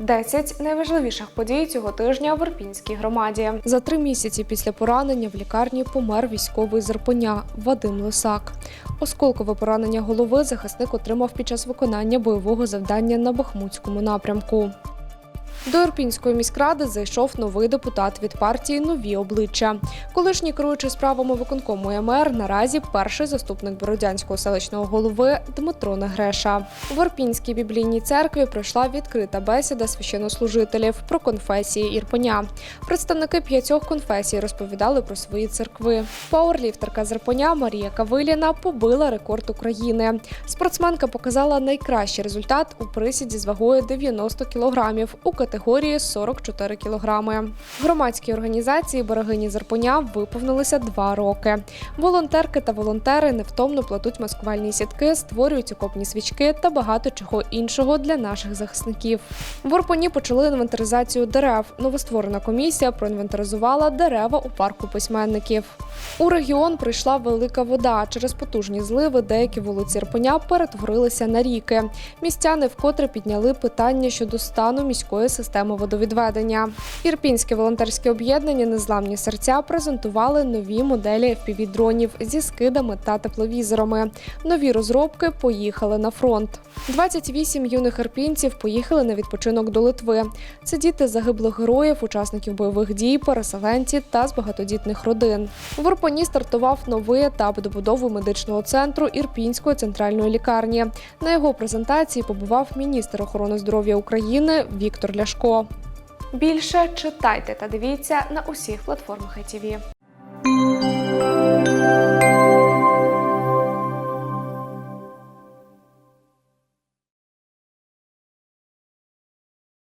10 найважливіших подій цього тижня в Ірпінській громаді. За три місяці після поранення в лікарні помер військовий з Ірпеня Вадим Лисак. Осколкове поранення голови захисник отримав під час виконання бойового завдання на Бахмутському напрямку. До Ірпінської міськради зайшов новий депутат від партії Нові обличчя. Колишній керуючий справами виконкому МР наразі перший заступник Бородянського селищного голови Дмитро Негреша. В Ірпінській біблійній церкві пройшла відкрита бесіда священнослужителів про конфесії Ірпеня. Представники п'ятьох конфесій розповідали про свої церкви. Пауерліфтерка з Ірпеня Марія Кавиліна побила рекорд України. Спортсменка показала найкращий результат у присіді з вагою 90 кілограмів у категорії 44 кілограми. Громадській організації Берегині Зерпоня виповнилися два роки. Волонтерки та волонтери невтомно плетуть маскувальні сітки, створюють окопні свічки та багато чого іншого для наших захисників. В Орпані почали інвентаризацію дерев. Новостворена комісія проінвентаризувала дерева у парку письменників. У регіон прийшла велика вода. Через потужні зливи деякі вулиці Ірпеня перетворилися на ріки. Містяни вкотре підняли питання щодо стану міської системи водовідведення. Ірпінське волонтерське об'єднання Незламні серця презентували нові моделі FPV-дронів зі скидами та тепловізорами. Нові розробки поїхали на фронт. 28 юних ірпінців поїхали на відпочинок до Литви. Це діти загиблих героїв, учасників бойових дій, переселенці та з багатодітних родин. В Ірпені стартував новий етап добудови медичного центру Ірпінської центральної лікарні. На його презентації побував міністр охорони здоров'я України Віктор Ляшко. Більше читайте та дивіться на усіх платформах ITV.